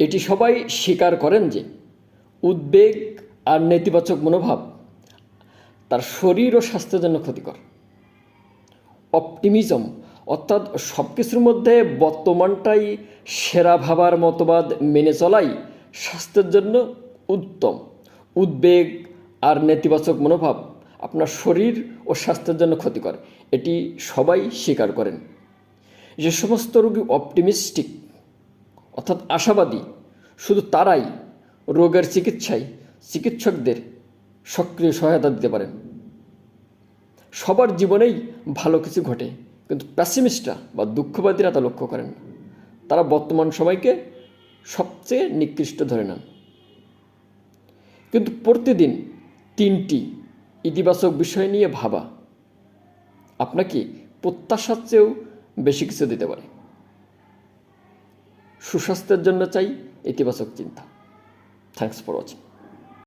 এটি সবাই স্বীকার করেন যে উদ্বেগ আর নেতিবাচক মনোভাব তার শরীর ও স্বাস্থ্যের জন্য ক্ষতিকর। অপটিমিজম, অর্থাৎ সব কিছুর মধ্যে বর্তমানটাই সেরা ভাবার মতবাদ মেনে চলাই স্বাস্থ্যের জন্য উত্তম। উদ্বেগ আর নেতিবাচক মনোভাব আপনার শরীর ও স্বাস্থ্যের জন্য ক্ষতিকর, এটি সবাই স্বীকার করেন। যে সমস্ত রোগী অপটিমিস্টিক অর্থাৎ আশাবাদী। শুধু তারাই রোগের চিকিৎসায় চিকিৎসকদের সক্রিয় সহায়তা দিতে পারেন। সবার জীবনেই ভালো কিছু ঘটে, কিন্তু প্যাসিমিস্টরা বা দুঃখবাদীরা তা লক্ষ্য করেন তারা বর্তমান সময়কে সবচেয়ে নিকৃষ্ট ধরে নেন। কিন্তু প্রতিদিন তিনটি ইতিবাচক বিষয় নিয়ে ভাবা আপনাকে প্রত্যাশার চেয়েও বেশি কিছু দিতে পারে। সুস্বাস্থ্যের জন্য চাই ইতিবাচক চিন্তা। Thanks for watching